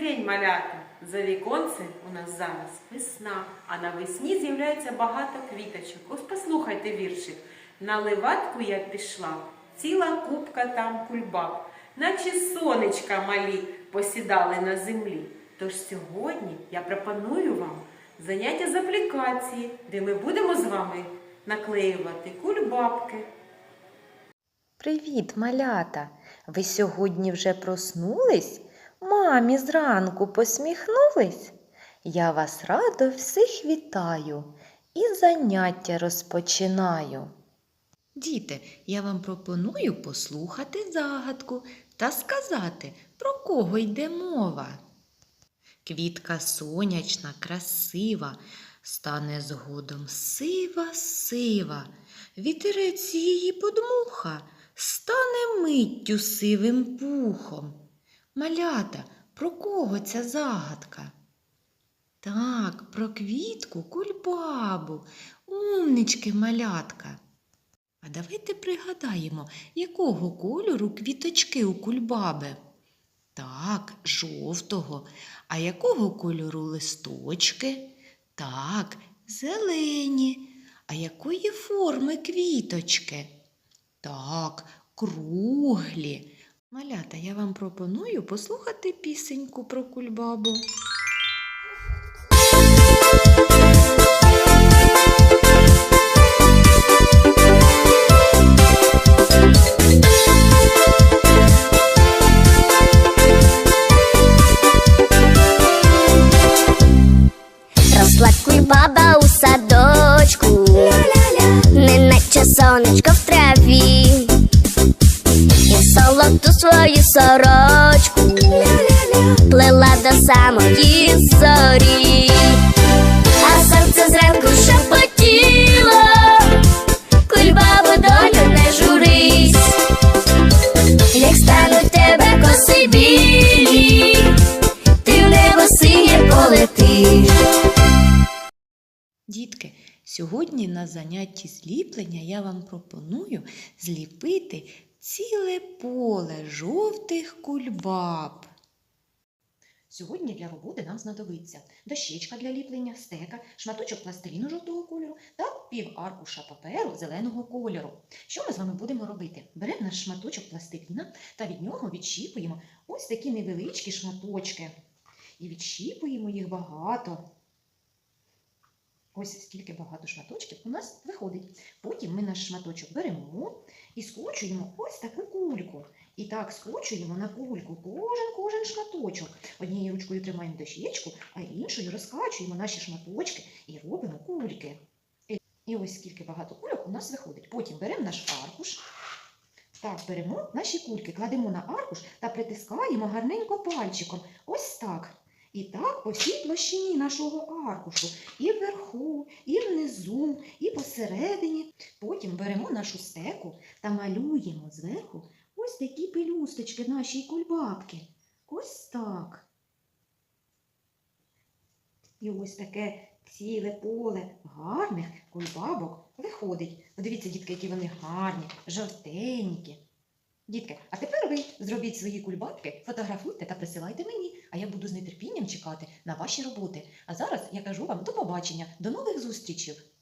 день, малята! За віконцем у нас зараз весна, а навесні з'являється багато квіточок. Ось послухайте віршик. На ливатку я пішла, ціла купка там кульбаб, наче сонечка малі посідали на землі. Тож сьогодні я пропоную вам заняття з аплікації, де ми будемо з вами наклеювати кульбабки. Привіт, малята! Ви сьогодні вже проснулись? Мамі зранку посміхнулись? Я вас радо всіх вітаю і заняття розпочинаю. Діти, я вам пропоную послухати загадку та сказати, про кого йде мова. Квітка сонячна, красива, стане згодом сива, сива, вітерець її подмуха, стане миттю сивим пухом. Малята, про кого ця загадка? Так, про квітку кульбабу, умнички малятка. А давайте пригадаємо, якого кольору квіточки у кульбаби. Так, жовтого. А якого кольору листочки? Так, зелені. А якої форми квіточки? Так, круглі. Малята, я вам пропоную послухати пісеньку про кульбабу. Росла кульбаба у садочку, неначе сонечко в солодку свою сорочку. Плела до самої зорі, а серце зранку шепотіло, кульбабу долю не журись, як стануть тебе коси білі, ти в небо синє полетиш. Дітки, сьогодні на занятті зліплення я вам пропоную зліпити ціле поле жовтих кульбаб. Сьогодні для роботи нам знадобиться дощечка для ліплення, стека, шматочок пластиліну жовтого кольору та пів аркуша паперу зеленого кольору. Що ми з вами будемо робити? Беремо наш шматочок пластиліна та від нього відщіпуємо ось такі невеличкі шматочки. І відщіпуємо їх багато. Ось скільки багато шматочків у нас виходить. Потім ми наш шматочок беремо і скручуємо ось таку кульку. І так скручуємо на кульку кожен кожен шматочок. Однією ручкою тримаємо дощечку, а іншою розкачуємо наші шматочки і робимо кульки. І ось скільки багато кульок у нас виходить. Потім беремо наш аркуш. Так, беремо наші кульки, кладемо на аркуш та притискаємо гарненько пальчиком. Ось так. І так по всій площині нашого аркушу. І вверху, і внизу, і посередині. Потім беремо нашу стеку та малюємо зверху ось такі пелюсточки нашій кульбабки. Ось так. І ось таке ціле поле гарних кульбабок виходить. Подивіться, дітки, які вони гарні, жовтенькі. Дітки, а тепер ви зробіть свої кульбабки, фотографуйте та присилайте мені, а я буду з нетерпінням чекати на ваші роботи. А зараз я кажу вам до побачення, до нових зустрічей!